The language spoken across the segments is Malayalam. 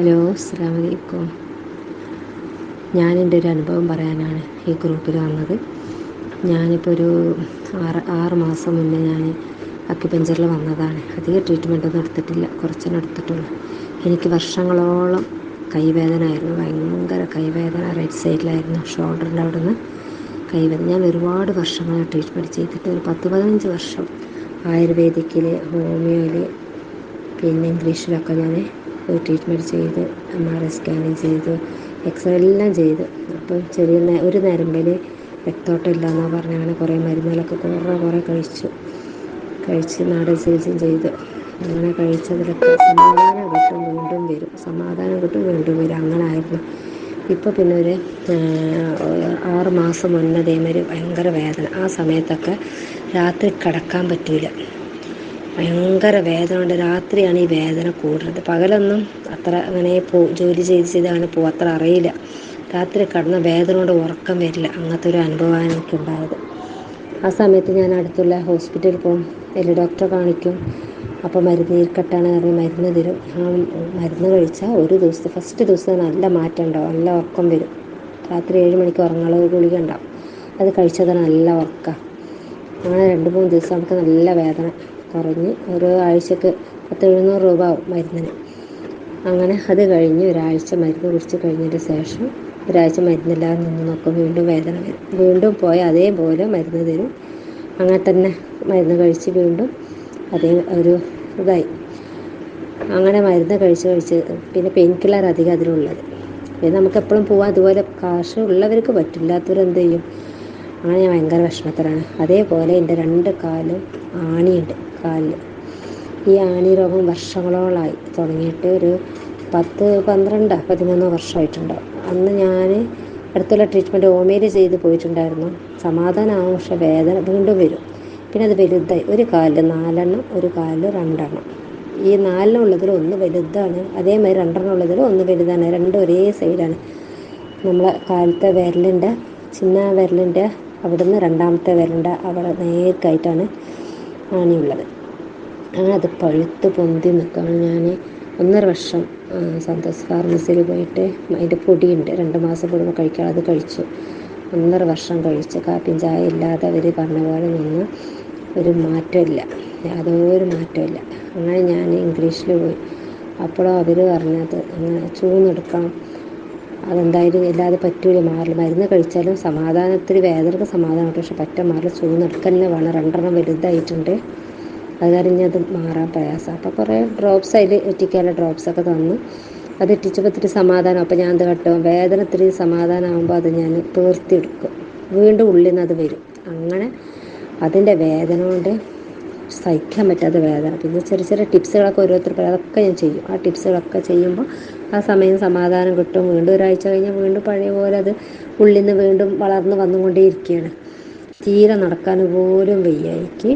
ഹലോ അസ്സാം വലൈക്കും ഞാൻ എന്റെ ഒരു അനുഭവം പറയാനാണ് ഈ ഗ്രൂപ്പിൽ വന്നത്. ഞാനിപ്പോൾ ഒരു ആറ് ആറ് മാസം മുന്നേ ഞാൻ അക്യുപഞ്ചറിൽ വന്നതാണ്. അധികം ട്രീറ്റ്മെന്റ് ഒന്നും എടുത്തിട്ടില്ല കുറച്ചെണ്ണം എടുത്തിട്ടുള്ളൂ. എനിക്ക് വർഷങ്ങളോളം കൈവേദന ആയിരുന്നു ഭയങ്കര കൈവേദന റൈറ്റ് സൈഡിലായിരുന്നു ഷോൾഡറിന്റെ അവിടെ നിന്ന് കൈവേദന. ഞാൻ ഒരുപാട് വർഷങ്ങൾ ട്രീറ്റ്മെന്റ് ചെയ്തിട്ട് ഒരു പത്ത് പതിനഞ്ച് വർഷം ആയുർവേദിക്കിൽ ഹോമിയോയിൽ പിന്നെ ഇംഗ്ലീഷിലൊക്കെ ഞാൻ ട്രീറ്റ്മെന്റ് ചെയ്ത് എം ആർ ഐ സ്കാനിങ് ചെയ്തു എക്സ്റേ എല്ലാം ചെയ്ത്. അപ്പം ചെറിയ ഒരു നരമ്പിൽ രക്തോട്ടം ഇല്ല എന്നാണ് പറഞ്ഞ് അങ്ങനെ കുറേ മരുന്നുകളൊക്കെ കുറേ കുറേ കഴിച്ചു. കഴിച്ച് നാടൻ ചികിത്സയും ചെയ്തു. അങ്ങനെ കഴിച്ചതിലൊക്കെ സമാധാനം കിട്ടും വീണ്ടും വരും. സമാധാനം കിട്ടും വീണ്ടും വരും. അങ്ങനെ ആയിരുന്നു. ഇപ്പോൾ പിന്നെ ഒരു ആറ് മാസം മുന്നേ ഇതേമാതിരി ഭയങ്കര വേദന. ആ സമയത്തൊക്കെ രാത്രി കിടക്കാൻ പറ്റില്ല ഭയങ്കര വേദന ഉണ്ട്. രാത്രിയാണ് ഈ വേദന കൂടുന്നത് പകലൊന്നും അത്ര അങ്ങനെ പോ ജോലി ചെയ്ത് ചെയ്ത് അങ്ങനെ പോകും അത്ര അറിയില്ല. രാത്രി കിടന്ന വേദന കൊണ്ട് ഉറക്കം വരില്ല. അങ്ങനത്തെ ഒരു അനുഭവമാണ് എനിക്കുണ്ടായത്. ആ സമയത്ത് ഞാൻ അടുത്തുള്ള ഹോസ്പിറ്റലിൽ പോകും വലിയ ഡോക്ടറെ കാണിക്കും. അപ്പോൾ മരുന്ന് ഇരിക്കട്ടാണ് പറഞ്ഞ് മരുന്ന് തരും. ആ മരുന്ന് കഴിച്ചാൽ ഒരു ദിവസം ഫസ്റ്റ് ദിവസം നല്ല മാറ്റം ഉണ്ടാവും. നല്ല ഉറക്കം വരും. രാത്രി ഏഴ് മണിക്ക് ഉറങ്ങാനുള്ള ഗുളിക ഉണ്ടാവും. അത് കഴിച്ചാൽ നല്ല ഉറക്കമാണ് അങ്ങനെ രണ്ട് മൂന്ന് ദിവസം നമുക്ക് നല്ല വേദന. കുറഞ്ഞ് ഓരോ ആഴ്ചക്ക് പത്ത് എഴുന്നൂറ് രൂപ മരുന്നിന്. അങ്ങനെ അത് കഴിഞ്ഞ് ഒരാഴ്ച മരുന്ന് കുടിച്ച് കഴിഞ്ഞതിന് ശേഷം ഒരാഴ്ച മരുന്നില്ലാതെ നിന്ന് നോക്കും വീണ്ടും വേദന വരും. വീണ്ടും പോയി അതേപോലെ മരുന്ന് തരും. അങ്ങനെ തന്നെ മരുന്ന് കഴിച്ച് വീണ്ടും അതേ ഒരു ഇതായി. അങ്ങനെ മരുന്ന് കഴിച്ച് കഴിച്ച് പിന്നെ പെയിൻ കില്ലർ അധികം അതിലുള്ളത്. പിന്നെ നമുക്ക് എപ്പോഴും പോവാം. അതുപോലെ കാശ് ഉള്ളവർക്ക് പറ്റില്ലാത്തവർ എന്ത് ചെയ്യും? അങ്ങനെ ഞാൻ ഭയങ്കര വിഷമത്തിലാണ്. അതേപോലെ എന്റെ രണ്ട് കാലും ആണിയുണ്ട്. കാലിൽ ഈ ആണി രോഗം വർഷങ്ങളോളമായി തുടങ്ങിയിട്ട് ഒരു പത്ത് പന്ത്രണ്ട് പതിമൂന്ന് വർഷമായിട്ടുണ്ടാവും അന്ന് ഞാൻ അടുത്തുള്ള ട്രീറ്റ്മെന്റ് ഓമേരി ചെയ്ത് പോയിട്ടുണ്ടായിരുന്നു. സമാധാനമാകും പക്ഷെ വേദന വീണ്ടും വരും. പിന്നെ അത് വലുതായി. ഒരു കാലിൽ നാലെണ്ണം ഒരു കാലിൽ രണ്ടെണ്ണം. ഈ നാലെണ്ണം ഉള്ളതിൽ ഒന്ന് വലുതാണ്. അതേമാതിരി രണ്ടെണ്ണം ഉള്ളതിൽ ഒന്ന് വലുതാണ്. രണ്ടും ഒരേ സൈഡാണ് നമ്മളെ കാലത്തെ വിരലിന്റെ ചിന്ന വിരലിന്റെ അവിടുന്ന് രണ്ടാമത്തെ വിരലിന്റെ അവിടെ നേർക്കായിട്ടാണ് ആണിയുള്ളത്. അങ്ങനെ അത് പഴുത്ത് പൊന്തി നിൽക്കുകയാണ് ഞാൻ ഒന്നര വർഷം സന്തോഷ് ഫാർമസിയിൽ പോയിട്ട് അതിന്റെ പൊടിയുണ്ട്. രണ്ട് മാസം കൂടുമ്പോൾ കഴിക്കാൻ അത് കഴിച്ചു. ഒന്നര വർഷം കഴിച്ച്. കാപ്പിയും ചായ ഇല്ലാതെ അവർ പറഞ്ഞ പോലെ നിന്ന് ഒരു മാറ്റമില്ല. യാതൊരു മാറ്റമില്ല. അങ്ങനെ ഞാൻ ഇംഗ്ലീഷിൽ പോയി. അപ്പോഴും അവർ പറഞ്ഞത് അങ്ങനെ ചൂന്നെടുക്കാം അതെന്തായാലും ഇല്ലാതെ പറ്റൂല മാറില്ല. മരുന്ന് കഴിച്ചാലും സമാധാനത്തിൽ വേദനക്ക് സമാധാനം പക്ഷെ പറ്റ മാറില്ല. ചൂന്നെടുക്കാൻ തന്നെ വേണം. രണ്ടെണ്ണം വലുതായിട്ടുണ്ട്. അത് കഴിഞ്ഞ് അത് മാറാൻ പ്രയാസം. അപ്പോൾ കുറേ ഡ്രോപ്സ് അതിൽ ഡ്രോപ്സ് ഡ്രോപ്സൊക്കെ തന്നു. അത് എറ്റിച്ചപ്പോൾ ഇത്തിരി സമാധാനം. അപ്പോൾ ഞാൻ എന്ത് കട്ടും വേദന ഇത്തിരി സമാധാനമാകുമ്പോൾ അത് ഞാൻ തീർത്തിയെടുക്കും. വീണ്ടും ഉള്ളിൽ നിന്ന് അത് വരും. അങ്ങനെ അതിന്റെ വേദന കൊണ്ട് സഹിക്കാൻ പറ്റാത്ത വേദന. പിന്നെ ചെറിയ ചെറിയ ടിപ്സുകളൊക്കെ ഓരോരുത്തർ പറയും. അതൊക്കെ ഞാൻ ചെയ്യും. ആ ടിപ്സുകളൊക്കെ ചെയ്യുമ്പോൾ ആ സമയം സമാധാനം കിട്ടും. വീണ്ടും ഒരാഴ്ച കഴിഞ്ഞാൽ വീണ്ടും പഴയ പോലെ അത് ഉള്ളിൽ നിന്ന് വീണ്ടും വളർന്ന് വന്നുകൊണ്ടേയിരിക്കുകയാണ്. തീരെ നടക്കാൻ പോലും വയ്യ എനിക്ക്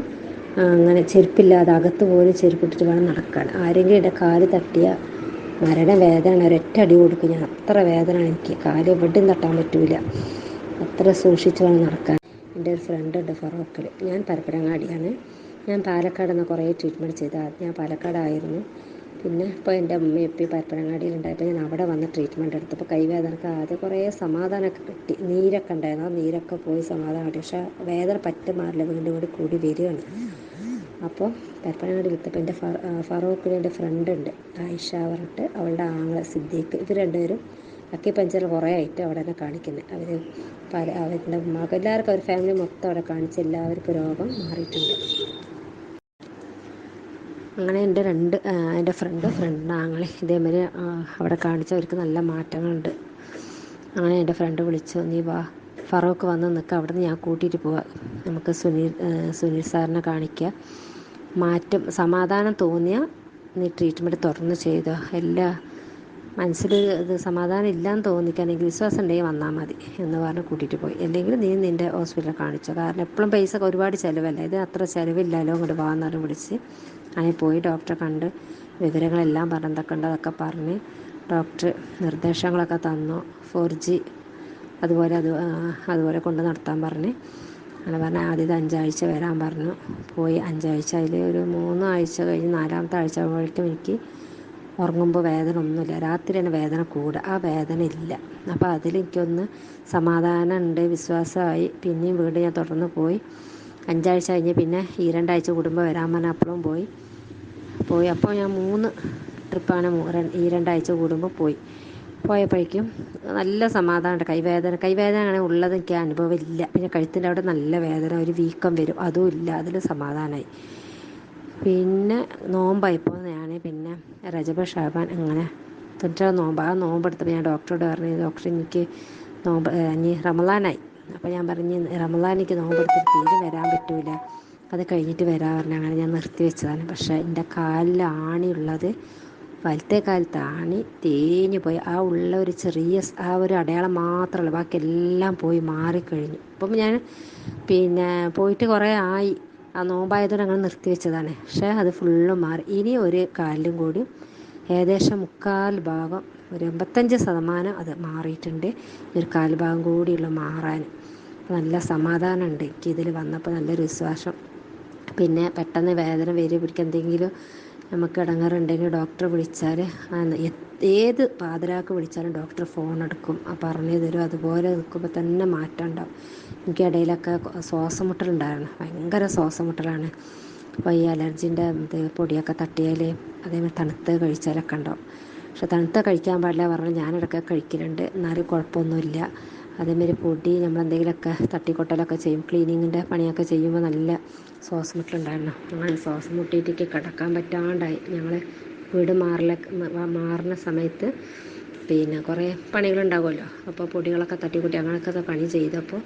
അങ്ങനെ ചെരുപ്പില്ലാതെ അകത്ത് പോലും ചെരുപ്പിട്ടിട്ട് വേണം നടക്കാൻ. ആരെങ്കിലും എന്റെ കാൽ തട്ടിയ മരണ വേദന ഒരൊറ്റ അടി കൊടുക്കും ഞാൻ. അത്ര വേദന എനിക്ക്. കാൽ എവിടെയും തട്ടാൻ പറ്റൂല. അത്ര സൂക്ഷിച്ച് വേണം നടക്കാൻ. എന്റെ ഒരു ഫ്രണ്ട് ഉണ്ട് ഫറോക്കിൽ ഞാൻ പരപ്പനങ്ങാടിയാണ്. ഞാൻ പാലക്കാട് നിന്ന് കുറേ ട്രീറ്റ്മെന്റ് ചെയ്ത. ഞാൻ പാലക്കാടായിരുന്നു. പിന്നെ ഇപ്പോൾ എന്റെ അമ്മ എപ്പി പരപ്പനങ്ങാടിയിലുണ്ടായപ്പോൾ ഞാൻ അവിടെ വന്ന് ട്രീറ്റ്മെന്റ് എടുത്തപ്പോൾ കൈവേദനക്ക് ആദ്യം കുറേ സമാധാനമൊക്കെ കിട്ടി. നീരൊക്കെ ഉണ്ടായിരുന്നു. ആ നീരൊക്കെ പോയി സമാധാനം കിട്ടി. പക്ഷേ വേദന പറ്റ മാറില്ല. വീണ്ടും കൂടി കൂടി വരികയാണ്. അപ്പോൾ പരപ്പനങ്ങാടി എടുത്തപ്പോൾ എന്റെ ഫറൂഖിന് എന്റെ ഫ്രണ്ട് ഉണ്ട് ആയിഷ പറഞ്ഞിട്ട് അവളുടെ ആങ്ങളെ സിദ്ദീഖ്. ഇവർ രണ്ടുപേരും അക്കി പഞ്ചറിൽ കുറേ ആയിട്ട് അവിടെ തന്നെ കാണിക്കുന്നത് അവർ പല അവരുടെ എല്ലാവർക്കും അവർ ഫാമിലി മൊത്തം അവിടെ കാണിച്ച് എല്ലാവർക്കും രോഗം മാറിയിട്ടുണ്ട്. അങ്ങനെ എന്റെ രണ്ട് എന്റെ ഫ്രണ്ട് ഫ്രണ്ട് ആങ്ങളെ ഇതേമാതിരി അവിടെ കാണിച്ചവർക്ക് നല്ല മാറ്റങ്ങളുണ്ട്. അങ്ങനെ എന്റെ ഫ്രണ്ട് വിളിച്ചു നീ വാ ഫറൂഖ് വന്ന് നിൽക്കുക അവിടെ നിന്ന് ഞാൻ കൂട്ടിയിട്ട് പോവാം. നമുക്ക് സുനിൽ സുനിൽ സാറിനെ കാണിക്കുക മാറ്റം സമാധാനം തോന്നിയ നീ ട്രീറ്റ്മെന്റ് തുറന്ന് ചെയ്തോ. എല്ലാ മനസ്സിൽ ഇത് സമാധാനം ഇല്ലയെന്ന് തോന്നിക്കാണെങ്കിൽ വിശ്വാസം ഉണ്ടെങ്കിൽ വന്നാൽ മതി എന്ന് പറഞ്ഞ് കൂട്ടിയിട്ട് പോയി. അല്ലെങ്കിൽ നീ നിന്റെ ഹോസ്പിറ്റലിൽ കാണിച്ചോ. കാരണം എപ്പോഴും പൈസ ഒരുപാട് ചിലവല്ല? ഇത് അത്ര ചിലവില്ലല്ലോ ഇങ്ങോട്ട് വാന്ന് പറഞ്ഞ് വിളിച്ച് അങ്ങനെ പോയി ഡോക്ടറെ കണ്ട് വിവരങ്ങളെല്ലാം പറഞ്ഞ് എന്തൊക്കെ പറഞ്ഞ് ഡോക്ടർ നിർദ്ദേശങ്ങളൊക്കെ തന്നു. ഫോർ ജി അതുപോലെ അത് അതുപോലെ കൊണ്ട് നടത്താൻ പറഞ്ഞ്. അങ്ങനെ പറഞ്ഞാൽ ആദ്യത്തെ അഞ്ചാഴ്ച വരാൻ പറഞ്ഞു. പോയി അഞ്ചാഴ്ച. അതിൽ ഒരു മൂന്ന് ആഴ്ച കഴിഞ്ഞ് നാലാമത്തെ ആഴ്ച ആകുമ്പോഴേക്കും എനിക്ക് ഉറങ്ങുമ്പോൾ വേദന ഒന്നുമില്ല. രാത്രിയാണ് വേദന കൂടുക ആ വേദന ഇല്ല. അപ്പോൾ അതിലെനിക്കൊന്ന് സമാധാനം ഉണ്ട് വിശ്വാസമായി. പിന്നെയും വീണ്ടും ഞാൻ തുടർന്ന് പോയി. അഞ്ചാഴ്ച കഴിഞ്ഞ് പിന്നെ ഈ രണ്ടാഴ്ച കൂടുമ്പോൾ വരാൻ പറഞ്ഞ അപ്പോഴും പോയി. പോയി. അപ്പോൾ ഞാൻ മൂന്ന് ട്രിപ്പാണ് ഈ രണ്ടാഴ്ച കൂടുമ്പോൾ പോയി. പോയപ്പോഴേക്കും നല്ല സമാധാനമുണ്ട് കൈവേദന കൈവേദന അങ്ങനെ ഉള്ളത് എനിക്ക് അനുഭവമില്ല. പിന്നെ കഴുത്തിന്റെ അവിടെ നല്ല വേദന ഒരു വീക്കം വരും. അതും ഇല്ല. അതിൽ സമാധാനമായി. പിന്നെ നോമ്പായപ്പോൾ ഞാൻ പിന്നെ രജബ ഷാബാൻ അങ്ങനെ തൊണ്ണൂറ്റ നോമ്പ്. ആ നോമ്പെടുത്തപ്പോൾ ഞാൻ ഡോക്ടറോട് പറഞ്ഞു ഡോക്ടർ എനിക്ക് നോമ്പ് ഇനി റമലാനായി അപ്പോൾ ഞാൻ പറഞ്ഞ് റമലാൻ എനിക്ക് നോമ്പെടുത്തിട്ട് തീരെ വരാൻ പറ്റൂല. അത് കഴിഞ്ഞിട്ട് വരാൻ പറഞ്ഞു അങ്ങനെ ഞാൻ നിർത്തി വെച്ചതാണ് പക്ഷേ എന്റെ കാലിൽ ആണിയുള്ളത് വലത്തെ കാലത്ത് താണി തേഞ്ഞു പോയി. ആ ഉള്ള ഒരു ചെറിയ ആ ഒരു അടയാളം മാത്രമല്ല ബാക്കിയെല്ലാം പോയി മാറിക്കഴിഞ്ഞു. അപ്പം ഞാൻ പിന്നെ പോയിട്ട് കുറേ ആയി. ആ നോമ്പായതുകൊണ്ട് അങ്ങനെ നിർത്തി വെച്ചതാണ്. പക്ഷേ അത് ഫുള്ള് മാറി. ഇനി ഒരു കാലിലും കൂടി ഏകദേശം മുക്കാൽ ഭാഗം ഒരു എൺപത്തഞ്ച് ശതമാനം അത് മാറിയിട്ടുണ്ട്. ഒരു കാൽ ഭാഗം കൂടിയുള്ള മാറാൻ നല്ല സമാധാനമുണ്ട്. എനിക്ക് ഇതിൽ വന്നപ്പോൾ നല്ലൊരു വിശ്വാസം. പിന്നെ പെട്ടെന്ന് വേദന വരും പിടിക്കുക എന്തെങ്കിലും നമുക്ക് ഇടങ്ങാറുണ്ടെങ്കിൽ ഡോക്ടറെ വിളിച്ചാൽ ഏത് പാതിരാക്ക് വിളിച്ചാലും ഡോക്ടർ ഫോൺ എടുക്കും. ആ പറഞ്ഞു തരും. അതുപോലെ നിൽക്കുമ്പോൾ തന്നെ മാറ്റം ഉണ്ടാവും. എനിക്ക് ഇടയിലൊക്കെ ശ്വാസം മുട്ടലുണ്ടായിരുന്നു ഭയങ്കര ശ്വാസം മുട്ടലാണ് അപ്പോൾ ഈ അലർജീന്റെ ഇത് പൊടിയൊക്കെ തട്ടിയാൽ അതേമാതിരി തണുത്ത് കഴിച്ചാലൊക്കെ ഉണ്ടാവും. പക്ഷെ തണുത്ത കഴിക്കാൻ പാടില്ല പറഞ്ഞാൽ ഞാനിടയ്ക്ക് കഴിക്കലുണ്ട്. എന്നാലും കുഴപ്പമൊന്നുമില്ല. അതേമാതിരി പൊടി നമ്മൾ എന്തെങ്കിലുമൊക്കെ തട്ടിക്കൊട്ടലൊക്കെ ചെയ്യും. ക്ലീനിങ്ങിന്റെ പണിയൊക്കെ ചെയ്യുമ്പോൾ നല്ല ശ്വാസം മുട്ടലുണ്ടായിരുന്നു. അങ്ങനെ ശ്വാസം മുട്ടിയിട്ടേക്ക് കിടക്കാൻ പറ്റാണ്ടായി. ഞങ്ങൾ വീട് മാറല മാറുന്ന സമയത്ത് പിന്നെ കുറേ പണികളുണ്ടാകുമല്ലോ. അപ്പോൾ പൊടികളൊക്കെ തട്ടിക്കൂട്ടി അങ്ങനെയൊക്കെ പണി ചെയ്തപ്പോൾ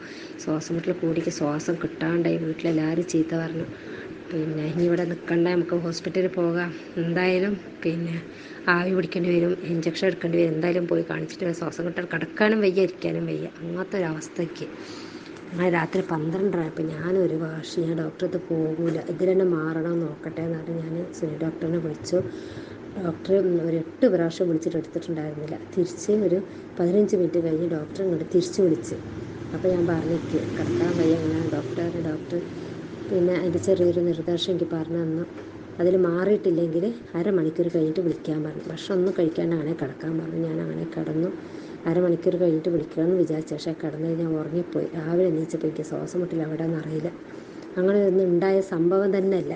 ശ്വാസം മുട്ടൽ കൂടിക്ക് ശ്വാസം കിട്ടാണ്ടായി. വീട്ടിലെല്ലാവരും ചീത്ത പറഞ്ഞു. പിന്നെ ഇനി ഇവിടെ നിൽക്കണ്ട നമുക്ക് ഹോസ്പിറ്റലിൽ പോകാം. എന്തായാലും പിന്നെ ആവി പിടിക്കേണ്ടി വരും ഇഞ്ചക്ഷൻ എടുക്കേണ്ടി വരും. എന്തായാലും പോയി കാണിച്ചിട്ട് ശ്വാസം കിട്ടാൻ കിടക്കാനും വയ്യ ഇരിക്കാനും വയ്യ. അങ്ങനത്തെ ഒരവസ്ഥയ്ക്ക് അങ്ങനെ രാത്രി പന്ത്രണ്ടരപ്പോൾ ഞാനൊരു വാഷ് ഞാൻ ഡോക്ടറടുത്ത് പോകില്ല തന്നെ മാറണം നോക്കട്ടെ എന്ന് പറഞ്ഞ് ഞാൻ സുനി ഡോക്ടറിനെ വിളിച്ചു. ഡോക്ടർ ഒരു എട്ട് പ്രാവശ്യം വിളിച്ചിട്ട് എടുത്തിട്ടുണ്ടായിരുന്നില്ല. തിരിച്ച് ഒരു പതിനഞ്ച് മിനിറ്റ് കഴിഞ്ഞ് ഡോക്ടർ ഇങ്ങോട്ട് തിരിച്ച് വിളിച്ച്. അപ്പോൾ ഞാൻ പറഞ്ഞിട്ട് കിടക്കാൻ വയ്യ അങ്ങനെ ഡോക്ടർ ഡോക്ടർ പിന്നെ അതിന്റെ ചെറിയൊരു നിർദ്ദേശം എനിക്ക് പറഞ്ഞു തന്നു. അതിൽ മാറിയിട്ടില്ലെങ്കിൽ അരമണിക്കൂർ കഴിഞ്ഞിട്ട് വിളിക്കാൻ പറഞ്ഞു. ഭക്ഷണം ഒന്നും കഴിക്കാണ്ട് അങ്ങനെ കിടക്കാൻ പറഞ്ഞു. ഞാൻ അങ്ങനെ കിടന്നു. അരമണിക്കൂർ കഴിഞ്ഞിട്ട് വിളിക്കണമെന്ന് വിചാരിച്ചു. പക്ഷേ കിടന്നു ഞാൻ ഉറങ്ങിപ്പോയി. രാവിലെ എണീച്ചപ്പോൾ എനിക്ക് ശ്വാസം മുട്ടില്ല. അവിടെ എന്നറിയില്ല അങ്ങനെ ഒന്നും ഉണ്ടായ സംഭവം തന്നെയല്ല.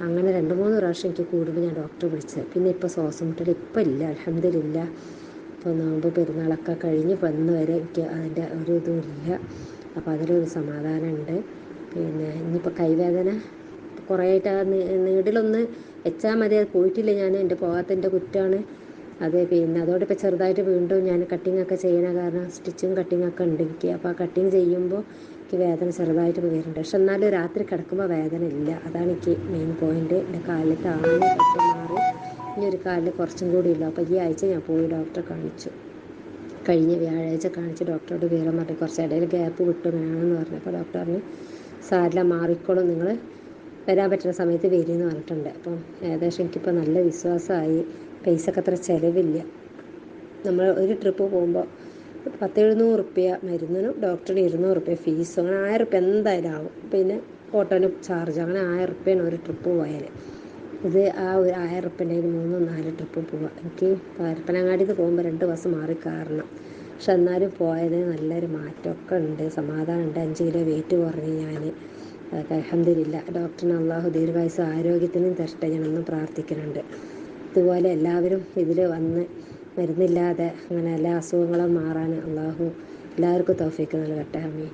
അങ്ങനെ രണ്ട് മൂന്ന് പ്രാവശ്യം എനിക്ക് കൂടുമ്പോൾ ഞാൻ ഡോക്ടറെ വിളിച്ചത് പിന്നെ ഇപ്പോൾ ശ്വാസം മുട്ടൽ ഇപ്പം ഇല്ല. അലഹമില്ല ഇപ്പോൾ നോമ്പ് പെരുന്നാളൊക്കെ കഴിഞ്ഞ് വന്ന് വരെ എനിക്ക് അതിന്റെ ഒരു ഇതും ഇല്ല. അപ്പോൾ അതിലൊരു സമാധാനമുണ്ട്. പിന്നെ ഇനിയിപ്പോൾ കൈവേദന കുറേ ആയിട്ട് ആ നീഡിലൊന്ന് വെച്ചാൽ മതി. അത് പോയിട്ടില്ല ഞാൻ എന്റെ പോകാത്തതിന്റെ കുറ്റമാണ് അത് പിന്നെ അതോടെ ഇപ്പോൾ ചെറുതായിട്ട് വീണ്ടും ഞാൻ കട്ടിങ് ഒക്കെ ചെയ്യണ കാരണം സ്റ്റിച്ചും കട്ടിങ് ഒക്കെ ഉണ്ട് എനിക്ക്. അപ്പോൾ ആ കട്ടിങ് ചെയ്യുമ്പോൾ എനിക്ക് വേദന ചെറുതായിട്ട് വരുന്നുണ്ട്. പക്ഷെ എന്നാലും രാത്രി കിടക്കുമ്പോൾ വേദന ഇല്ല. അതാണ് എനിക്ക് മെയിൻ പോയിന്റ് എന്റെ കാലിൽ കുറച്ച് മാറി. ഇനി ഒരു കാലിൽ കുറച്ചും കൂടി ഇല്ല അപ്പോൾ ഈ ആഴ്ച ഞാൻ പോയി ഡോക്ടറെ കാണിച്ചു. കഴിഞ്ഞ വ്യാഴാഴ്ച കാണിച്ച് ഡോക്ടറോട് വിവരം പറഞ്ഞു. കുറച്ച് ഇടയിൽ ഗ്യാപ്പ് കിട്ടും വേണമെന്ന് പറഞ്ഞു. അപ്പോൾ ഡോക്ടർ പറഞ്ഞു സാരില്ല മാറിക്കോളും. നിങ്ങൾ വരാൻ പറ്റുന്ന സമയത്ത് വരുമെന്ന് പറഞ്ഞിട്ടുണ്ട്. അപ്പം ഏകദേശം എനിക്കിപ്പോൾ നല്ല വിശ്വാസമായി. പൈസ ഒക്കെ അത്ര ചിലവില്ല. നമ്മൾ ഒരു ട്രിപ്പ് പോകുമ്പോൾ പത്ത് എഴുന്നൂറ് റുപ്യ മരുന്നിനും ഡോക്ടറിന് ഇരുന്നൂറ് റുപ്യ ഫീസും അങ്ങനെ ആയിരം റുപ്യ എന്തായാലും ആവും. പിന്നെ ഓട്ടോന് ചാർജ് അങ്ങനെ ആയിരം റുപ്യാണ് ഒരു ട്രിപ്പ് പോയാൽ ഇത് ആ ഒരു ആയിരം റുപ്യന്റെ മൂന്ന് നാല് ട്രിപ്പ് പോവാം. എനിക്ക് പരപ്പനങ്ങാടിക്ക് പോകുമ്പോൾ രണ്ട് ബസ് മാറി കാരണം പക്ഷെ എന്നാലും പോയതിന് നല്ലൊരു മാറ്റമൊക്കെ ഉണ്ട്. സമാധാനമുണ്ട് അഞ്ച് കിലോ വെയിറ്റ് കുറഞ്ഞ് ഞാൻ അതൊക്കെ അലഹമില്ല ഡോക്ടറിന് അള്ളാഹു ദീർഘായുസ് ആരോഗ്യത്തിനും തരട്ടെ ഞാനൊന്നും പ്രാർത്ഥിക്കുന്നുണ്ട്. ഇതുപോലെ എല്ലാവരും ഇതിൽ വന്ന് മരുന്നില്ലാതെ അങ്ങനെ എല്ലാ അസുഖങ്ങളും മാറാൻ അള്ളാഹു എല്ലാവർക്കും തോഫിക്ക് നൽകട്ടെ. അമീൻ